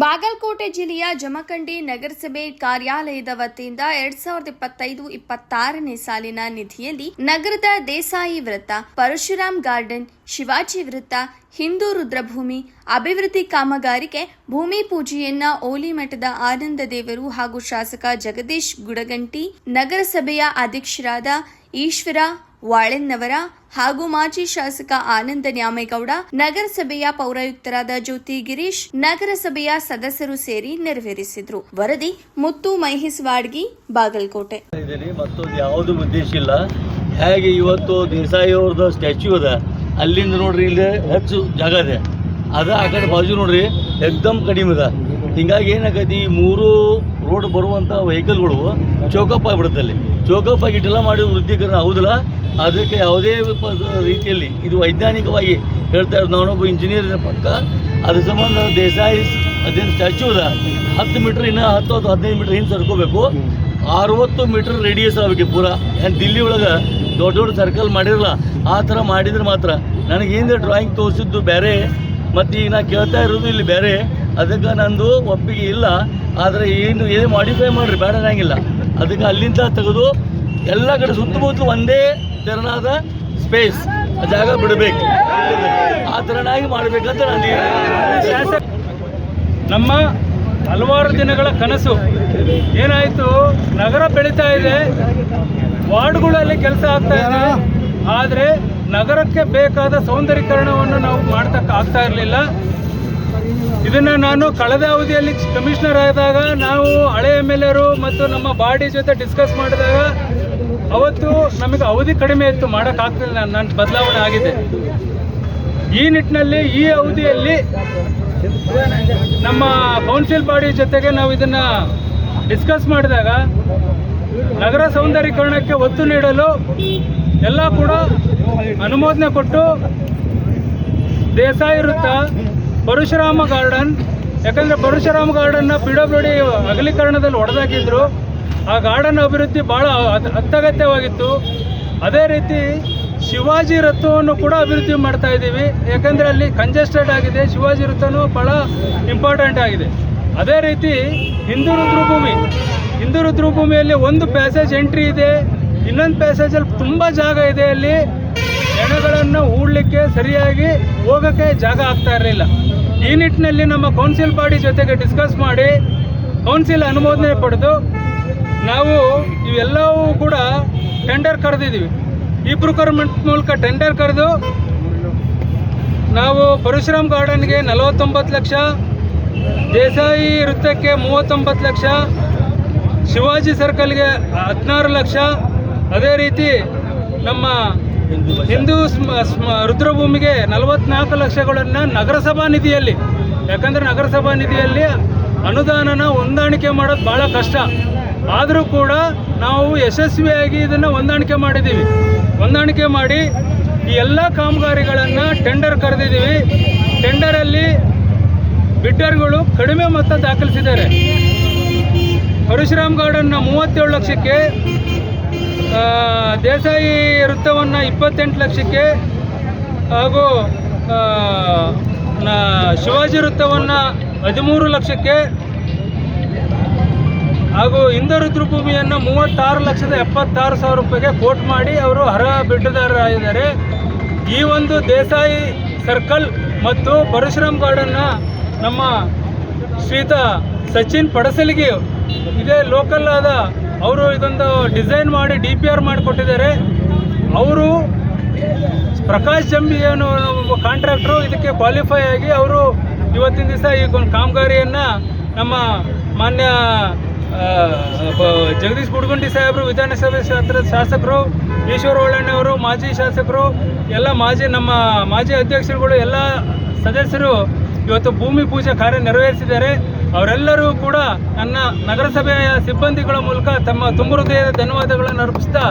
ಬಾಗಲಕೋಟೆ ಜಿಲ್ಲೆಯ ಜಮಖಂಡಿ ನಗರಸಭೆ ಕಾರ್ಯಾಲಯದ ವತಿಯಿಂದ ಎರಡ್ ಸಾವಿರದ ಇಪ್ಪತ್ತೈದು ಇಪ್ಪತ್ತಾರನೇ ಸಾಲಿನ ನಿಧಿಯಲ್ಲಿ ನಗರದ ದೇಸಾಯಿ ವೃತ್ತ, ಪರಶುರಾಮ್ ಗಾರ್ಡನ್, ಶಿವಾಜಿ ವೃತ್ತ, ಹಿಂದೂ ರುದ್ರಭೂಮಿ, ಅಭಿವೃದ್ಧಿ ಕಾಮಗಾರಿಕೆ ಭೂಮಿ ಪೂಜೆಯನ್ನ ಓಲಿ ಮಠದ ಆನಂದ ದೇವರು ಹಾಗೂ ಶಾಸಕ ಜಗದೀಶ್ ಗುಡಗಂಟಿ, ನಗರಸಭೆಯ ಅಧ್ಯಕ್ಷರಾದ ಈಶ್ವರ ವಾಳೆನ್ನವರ ಹಾಗೂ ಮಾಜಿ ಶಾಸಕ ಆನಂದ ನ್ಯಾಮೇಗೌಡ, ನಗರಸಭೆಯ ಪೌರಾಯುಕ್ತರಾದ ಜ್ಯೋತಿ ಗಿರೀಶ್, ನಗರಸಭೆಯ ಸದಸ್ಯರು ಸೇರಿ ನೆರವೇರಿಸಿದ್ರು. ವರದಿ ಮುತ್ತು ಮೈಹಿಸ್ವಾಡ್ಗಿ, ಬಾಗಲಕೋಟೆ. ಮತ್ತೊಂದು ಯಾವುದು ಉದ್ದೇಶ ಇಲ್ಲ ಹೇಗೆ ಇವತ್ತು ದೇಸಾಯಿ ಅವ್ರದ್ದು ಸ್ಟ್ಯಾಚ್ಯೂ ಅದ ಅಲ್ಲಿಂದ ನೋಡ್ರಿ, ಇಲ್ಲಿ ಹೆಚ್ಚು ಜಾಗ ಇದೆ. ಅದ ಆ ಕಡೆ ಬಾಜು ನೋಡ್ರಿ, ಎಕ್ದಮ್ ಕಡಿಮೆ ಅದ ಹಿಂಗಾಗಿ ಏನಾಗೈತಿ, ಈ ಮೂರು ರೋಡ್ ಬರುವಂಥ ವೆಹಿಕಲ್ಗಳು ಚೌಕಪ್ ಆಗಿಬಿಡುತ್ತೆ ಅಲ್ಲಿ. ಚೌಕಪ್ ಆಗಿ ಇಟ್ಟೆಲ್ಲ ಮಾಡಿ ವೃದ್ಧೀಕರಣ ಹೌದಲ್ಲ ಅದಕ್ಕೆ ಯಾವುದೇ ರೀತಿಯಲ್ಲಿ ಇದು ವೈಜ್ಞಾನಿಕವಾಗಿ ಹೇಳ್ತಾ ಇರೋದು. ನಾನೊಬ್ಬ ಇಂಜಿನಿಯರ್ ಪಕ್ಕ. ಅದ್ರ ಸಂಬಂಧ ದೇಸಾಯಿ ಅದೇನು ಸ್ಟ್ಯಾಚು ಅದ. ಹತ್ತು ಮೀಟ್ರ್ ಇನ್ನೂ ಹತ್ತು ಹತ್ತು ಹದಿನೈದು ಮೀಟ್ರ್ ಹಿಂದೆ ಸರ್ಕೋಬೇಕು. ಅರವತ್ತು ಮೀಟರ್ ರೇಡಿಯಸ್ ಆಗಬೇಕು ಪೂರ. ಏನು ದಿಲ್ಲಿ ಒಳಗೆ ದೊಡ್ಡ ದೊಡ್ಡ ಸರ್ಕಲ್ ಮಾಡಿರಲ್ಲ, ಆ ಥರ ಮಾಡಿದ್ರೆ ಮಾತ್ರ. ನನಗೇನು ಡ್ರಾಯಿಂಗ್ ತೋರಿಸಿದ್ದು ಬೇರೆ. ಮತ್ತು ಈಗ ನಾನು ಕೇಳ್ತಾ ಇರೋದು ಇಲ್ಲಿ ಬೇರೆ. ಅದಕ್ಕೆ ನಂದು ಒಪ್ಪಿಗೆ ಇಲ್ಲ. ಆದರೆ ಏನು ಏನು ಮಾಡಿಫೈ ಮಾಡಿರಿ, ಬೇಡ ಅನ್ನಂಗಿಲ್ಲ ಅದಕ್ಕೆ ಅಲ್ಲಿಂದ ತೆಗೆದು ಎಲ್ಲ ಕಡೆ ಸುತ್ತಮುತ್ತಲು ಒಂದೇ ತೆರನಾದ ಸ್ಪೇಸ್ ಜಾಗ ಬಿಡಬೇಕು. ಆ ತೆರನಾಗಿ ಮಾಡಬೇಕಂತ ನಾನು ಶಾಸಕ ನಮ್ಮ ಹಲವಾರು ದಿನಗಳ ಕನಸು. ಏನಾಯಿತು? ನಗರ ಬೆಳೀತಾ ಇದೆ. ವಾರ್ಡ್ಗಳಲ್ಲಿ ಕೆಲಸ ಆಗ್ತಾ ಇದೆ. ಆದರೆ ನಗರಕ್ಕೆ ಬೇಕಾದ ಸೌಂದರೀಕರಣವನ್ನು ನಾವು ಮಾಡ್ತಕ್ಕ ಆಗ್ತಾ ಇರಲಿಲ್ಲ. ಇದನ್ನು ನಾನು ಕಳೆದ ಅವಧಿಯಲ್ಲಿ ಕಮಿಷನರ್ ಆದಾಗ ನಾವು ಹಳೆ ಎಂ ಮತ್ತು ನಮ್ಮ ಬಾಡಿ ಜೊತೆ ಡಿಸ್ಕಸ್ ಮಾಡಿದಾಗ ಅವತ್ತು ನಮಗೆ ಅವಧಿ ಕಡಿಮೆ ಇತ್ತು, ಮಾಡೋಕ್ಕಾಗ್ತಿಲ್ಲ ನನ್ನ ಬದಲಾವಣೆ ಆಗಿದೆ. ಈ ನಿಟ್ಟಿನಲ್ಲಿ, ಈ ಅವಧಿಯಲ್ಲಿ ನಮ್ಮ ಕೌನ್ಸಿಲ್ ಬಾಡಿ ಜೊತೆಗೆ ನಾವು ಇದನ್ನ ಡಿಸ್ಕಸ್ ಮಾಡಿದಾಗ ನಗರ ಸೌಂದರ್ಯೀಕರಣಕ್ಕೆ ಒತ್ತು ನೀಡಲು ಎಲ್ಲ ಕೂಡ ಅನುಮೋದನೆ ಕೊಟ್ಟು ದೇಸಾಯಿ ವೃತ್ತ ಪರಶುರಾಮ ಗಾರ್ಡನ್, ಯಾಕಂದರೆ ಪರಶುರಾಮ ಗಾರ್ಡನ್ನ ಪಿ ಡಬ್ಲ್ಯೂ ಡಿ ಅಗಲೀಕರಣದಲ್ಲಿ ಹೊಡೆದಾಕಿದ್ರು ಆ ಗಾರ್ಡನ್ ಅಭಿವೃದ್ಧಿ ಭಾಳ ಅತ್- ಅತ್ಯಗತ್ಯವಾಗಿತ್ತು. ಅದೇ ರೀತಿ ಶಿವಾಜಿ ವೃತ್ತವನ್ನು ಕೂಡ ಅಭಿವೃದ್ಧಿ ಮಾಡ್ತಾ ಇದ್ದೀವಿ. ಯಾಕಂದರೆ ಅಲ್ಲಿ ಕಂಜೆಸ್ಟೆಡ್ ಆಗಿದೆ. ಶಿವಾಜಿ ವೃತ್ತನೂ ಭಾಳ ಇಂಪಾರ್ಟೆಂಟ್ ಆಗಿದೆ. ಅದೇ ರೀತಿ ಹಿಂದೂ ರುದ್ರಭೂಮಿ. ಹಿಂದೂ ರುದ್ರಭೂಮಿಯಲ್ಲಿ ಒಂದು ಪ್ಯಾಸೇಜ್ ಎಂಟ್ರಿ ಇದೆ. ಇನ್ನೊಂದು ಪ್ಯಾಸೇಜಲ್ಲಿ ತುಂಬ ಜಾಗ ಇದೆ. ಅಲ್ಲಿ ಜನಗಳನ್ನು ಹೂಡಲಿಕ್ಕೆ ಸರಿಯಾಗಿ ಹೋಗೋಕ್ಕೆ ಜಾಗ ಆಗ್ತಾ ಇರಲಿಲ್ಲ. ಈ ನಿಟ್ಟಿನಲ್ಲಿ ನಮ್ಮ ಕೌನ್ಸಿಲ್ ಬಾಡಿ ಜೊತೆಗೆ ಡಿಸ್ಕಸ್ ಮಾಡಿ ಕೌನ್ಸಿಲ್ ಅನುಮೋದನೆ ಪಡೆದು ನಾವು ಇವೆಲ್ಲವೂ ಕೂಡ ಟೆಂಡರ್ ಕರೆದಿದ್ದೀವಿ. ಈ ಪ್ರೊಕ್ಯೂರ್ಮೆಂಟ್ ಮೂಲಕ ಟೆಂಡರ್ ಕರೆದು ನಾವು ಪರಶುರಾಮ್ ಗಾರ್ಡನ್ಗೆ ನಲವತ್ತೊಂಬತ್ತು ಲಕ್ಷ, ದೇಸಾಯಿ ವೃತ್ತಕ್ಕೆ ಮೂವತ್ತೊಂಬತ್ತು ಲಕ್ಷ, ಶಿವಾಜಿ ಸರ್ಕಲ್ಗೆ ಹದಿನಾರು ಲಕ್ಷ. ಅದೇ ರೀತಿ ನಮ್ಮ ಹಿಂದೂ ರುದ್ರಭೂಮಿಗೆ ನಲವತ್ನಾಲ್ಕು ಲಕ್ಷಗಳನ್ನು ನಗರಸಭಾ ನಿಧಿಯಲ್ಲಿ. ಯಾಕಂದರೆ ನಗರಸಭಾ ನಿಧಿಯಲ್ಲಿ ಅನುದಾನನ ಹೊಂದಾಣಿಕೆ ಮಾಡೋದು ಭಾಳ ಕಷ್ಟ. ಆದರೂ ಕೂಡ ನಾವು ಯಶಸ್ವಿಯಾಗಿ ಇದನ್ನು ಹೊಂದಾಣಿಕೆ ಮಾಡಿದ್ದೀವಿ. ಹೊಂದಾಣಿಕೆ ಮಾಡಿ ಈ ಎಲ್ಲ ಕಾಮಗಾರಿಗಳನ್ನು ಟೆಂಡರ್ ಕರೆದಿದ್ದೀವಿ. ಟೆಂಡರಲ್ಲಿ ಬಿಡ್ಡರ್ಗಳು ಕಡಿಮೆ ಮೊತ್ತ ದಾಖಲಿಸಿದ್ದಾರೆ. ಪರಶುರಾಮ್ ಗಾರ್ಡನ್ನ ಮೂವತ್ತೇಳು ಲಕ್ಷಕ್ಕೆ ದೇಸಾಯಿ ವೃತ್ತವನ್ನು ಇಪ್ಪತ್ತೆಂಟು ಲಕ್ಷಕ್ಕೆ, ಹಾಗೂ ಶಿವಾಜಿ ವೃತ್ತವನ್ನು ಹದಿಮೂರು ಲಕ್ಷಕ್ಕೆ ಹಾಗೂ ಹಿಂದರುದ್ರ ರುದ್ರಭೂಮಿಯನ್ನು ಮೂವತ್ತಾರು ಲಕ್ಷದ ಎಪ್ಪತ್ತಾರು ಸಾವಿರ ರೂಪಾಯಿಗೆ ಕೋಟ್ ಮಾಡಿ ಅವರು ಹರ ಬಿಡ್ಡದಾರರಾಗಿದ್ದಾರೆ ಈ ಒಂದು ದೇಸಾಯಿ ಸರ್ಕಲ್ ಮತ್ತು ಪರಶುರಾಮ್ ಗಾರ್ಡನ್ನ ನಮ್ಮ ಶ್ರೀತ ಸಚಿನ್ ಪಡಸಲಿಗೆ ಇದೇ ಲೋಕಲ್ ಆದ ಅವರು ಇದೊಂದು ಡಿಸೈನ್ ಮಾಡಿ ಡಿ ಪಿ ಆರ್ ಮಾಡಿಕೊಟ್ಟಿದ್ದಾರೆ. ಅವರು ಪ್ರಕಾಶ್ ಜಂಬಿ ಏನು ಕಾಂಟ್ರಾಕ್ಟ್ರು ಇದಕ್ಕೆ ಕ್ವಾಲಿಫೈ ಆಗಿ ಅವರು ಇವತ್ತಿನ ದಿವಸ ಈ ಒಂದು ಕಾಮಗಾರಿಯನ್ನು ನಮ್ಮ ಮಾನ್ಯ ಜಗದೀಶ್ ಬುಡ್ಗುಂಡಿ ಸಾಹೇಬರು, ವಿಧಾನಸಭೆ ಕ್ಷೇತ್ರದ ಶಾಸಕರು, ಈಶ್ವರ ಒಳ್ಳಣ್ಣವರು, ಮಾಜಿ ಶಾಸಕರು, ಎಲ್ಲ ಮಾಜಿ ನಮ್ಮ ಮಾಜಿ ಅಧ್ಯಕ್ಷರುಗಳು, ಎಲ್ಲ ಸದಸ್ಯರು ಇವತ್ತು ಭೂಮಿ ಪೂಜೆ ಕಾರ್ಯ ನೆರವೇರಿಸಿದ್ದಾರೆ. ಅವರೆಲ್ಲರೂ ಕೂಡ ನನ್ನ ನಗರಸಭೆಯ ಸಿಬ್ಬಂದಿಗಳ ಮೂಲಕ ತಮ್ಮ ತುಂಬ ಹೃದಯದ ಧನ್ಯವಾದಗಳನ್ನು ಅರ್ಪಿಸ್ತಾ